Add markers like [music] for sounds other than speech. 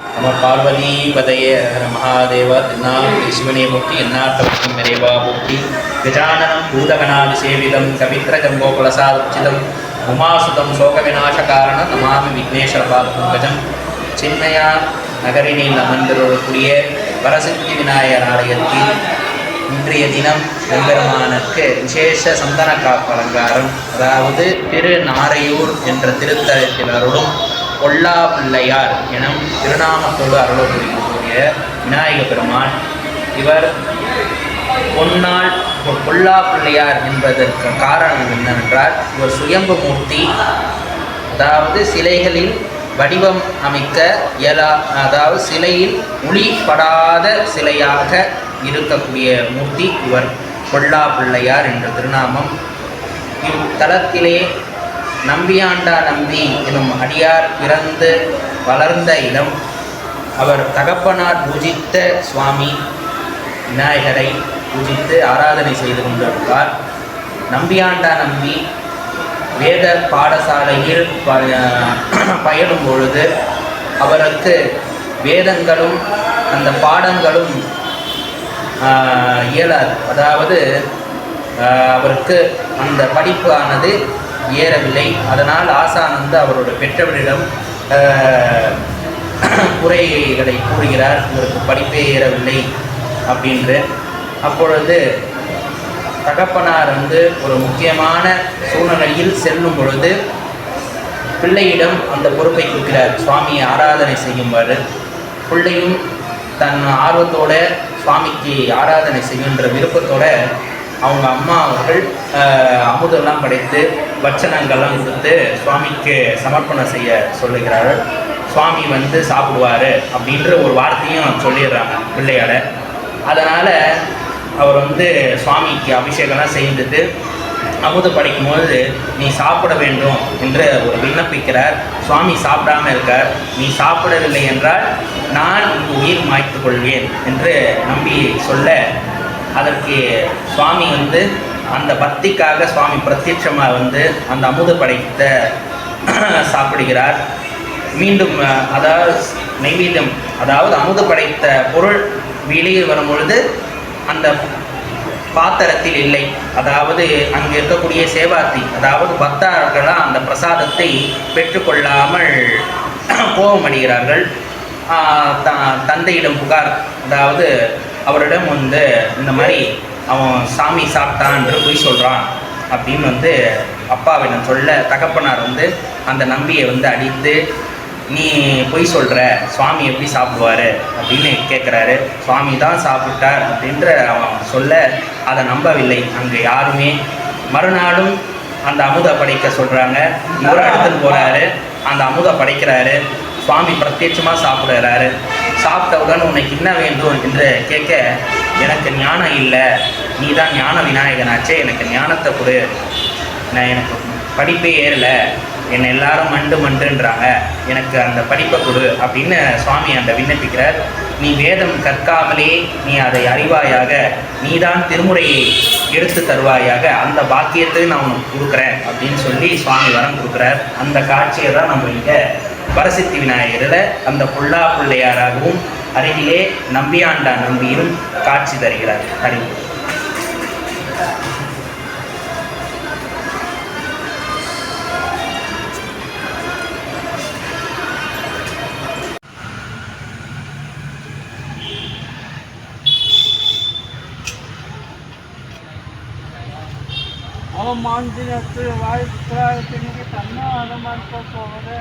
நம பார்வதி பதையே மகாதேவ திருநாள் சிவனே முக்தி என்னாட்டம் நிறைவா முக்தி கஜானனம் பூதகணாதி சேவிதம் கவித்ர உமாசுதம் சோக விநாச காரண நமாமி விக்னேஸ்வர பாதம் சின்மயா நகரினில் அமர்ந்திருக்கக்கூடிய வரசித்தி விநாயகர் ஆலயத்தில் இன்றைய தினம் எம்பெருமானுக்கு விசேஷ சந்தன காப்பு அலங்காரம். அதாவது திரு நாரையூர் என்ற திருத்தலத்தில் அருளும் கொல்லா பிள்ளையார் எனும் திருநாமத்தோடு அருள புரியக்கூடிய விநாயக பெருமான். இவர் பொன்னால் கொல்லா பிள்ளையார் என்பதற்கு காரணம் என்னவென்றால் இவர் சுயம்பு மூர்த்தி அதாவது சிலைகளில் வடிவம் அமைக்க இயலா அதாவது சிலையில் ஒளிப்படாத சிலையாக இருக்கக்கூடிய மூர்த்தி இவர் கொல்லா பிள்ளையார் என்ற திருநாமம். இத்தலத்திலே நம்பியாண்டா நம்பி எனும் அடியார் பிறந்து வளர்ந்த இடம். அவர் தகப்பனார் பூஜித்த சுவாமி விநாயகரை பூஜித்து ஆராதனை செய்து கொண்டிருந்தார். நம்பியாண்டா நம்பி வேத பாடசாலையில் ப- பயிலும் பொழுது அவருக்கு வேதங்களும் அந்த பாடங்களும் இயலாது. அதாவது அவருக்கு அந்த படிப்பானது ஏறவில்லை. அதனால் ஆசானந்து அவரோட பெற்றவரிடம் குறைகளை கூறுகிறார். இவருக்கு படிப்பே ஏறவில்லை அப்படின்று. அப்பொழுது தகப்பனார் வந்து ஒரு முக்கியமான சூழ்நிலையில் செல்லும் பொழுது பிள்ளையிடம் அந்த பொறுப்பை கொடுக்கிறார். சுவாமியை ஆராதனை செய்யுமாறு பிள்ளையும் தன் ஆர்வத்தோட சுவாமிக்கு ஆராதனை செய்யுன்ற விருப்பத்தோட அவங்க அம்மா அவர்கள் அமுதெல்லாம் படைத்து வச்சனங்கள்லாம் கொடுத்து சுவாமிக்கு சமர்ப்பணம் செய்ய சொல்லுகிறார்கள். சுவாமி வந்து சாப்பிடுவார் அப்படின்ற ஒரு வார்த்தையும் சொல்லிடுறாங்க பிள்ளையார அதனால் அவர் வந்து சுவாமிக்கு அபிஷேகம்லாம் செய்துட்டு அமுது படைக்கும்போது நீ சாப்பிட வேண்டும் என்று ஒரு விண்ணப்பிக்கிறார். சுவாமி சாப்பிடாம இருக்கார். நீ சாப்பிடவில்லை என்றால் நான் உங்கள் உயிர் மாய்த்து கொள்வேன் என்று நம்பி சொல்ல அதற்கு சுவாமி வந்து அந்த பக்திக்காக சுவாமி பிரத்யட்சமாக வந்து அந்த அமுது படைத்த [clears throat] சாப்பிடுகிறார். மீண்டும் அதாவது நைவேத்தியம் அதாவது அமுது படைத்த பொருள் வெளியே வரும் பொழுது அந்த பாத்திரத்தில் இல்லை. அதாவது அங்கே இருக்கக்கூடிய சேவார்த்தி அதாவது பக்தர்களாக அந்த பிரசாதத்தை பெற்றுக்கொள்ளாமல் [clears throat] கோபமடைகிறார்கள். அடைகிறார்கள் த- தந்தையிடம் புகார் அதாவது அவரிடம் வந்து இந்த மாதிரி அவன் சாமி சாப்பிட்டான் என்று பொய் சொல்கிறான் அப்படின்னு வந்து அப்பாவிடம் சொல்ல தகப்பனார் வந்து அந்த நம்பியை வந்து அடித்து நீ பொய் சொல்கிற சுவாமி எப்படி சாப்பிடுவாரு? அப்படின்னு கேட்குறாரு சுவாமி தான் சாப்பிட்டார் அப்படின்ற அவன் சொல்ல அதை நம்பவில்லை அங்கே யாருமே. மறுநாளும் அந்த அமுத படைக்க சொல்கிறாங்க இவரும் எடுத்துன்னு போகிறாரு அந்த அமுத படைக்கிறாரு. சுவாமி பிரத்யட்சமாக சாப்பிடுறாரு. சாப்பிட்டவுடன் உனக்கு என்ன வேண்டும் என்று கேட்க எனக்கு ஞானம் இல்லை. நீ தான் ஞான விநாயகனாச்சே எனக்கு ஞானத்தை கொடு. நான் எனக்கு படிப்பே ஏறலை. என்னை எல்லாரும் மண்டு மண்டுன்றாங்க. எனக்கு அந்த படிப்பை கொடு அப்படின்னு சுவாமி அந்த விண்ணப்பிக்கிறார். நீ வேதம் கற்காமலே நீ அதை அறிவாயாக நீதான் திருமுறையை எடுத்து தருவாயாக அந்த பாக்கியத்தை நான் உனக்கு கொடுக்குறேன் அப்படின்னு சொல்லி சுவாமி வரம் கொடுக்குறார். அந்த காட்சியை தான் நம்ம இங்கே வரசித்தி விநாயகரில் அந்த புல்லா பிள்ளையாராகவும் அருகிலே நம்பியாண்டா நம்பியும் காட்சி தருகிறார். அறிவு அவமாஞ்சினத்து வாழ்க்கைக்கு தன்னாடமாக போவது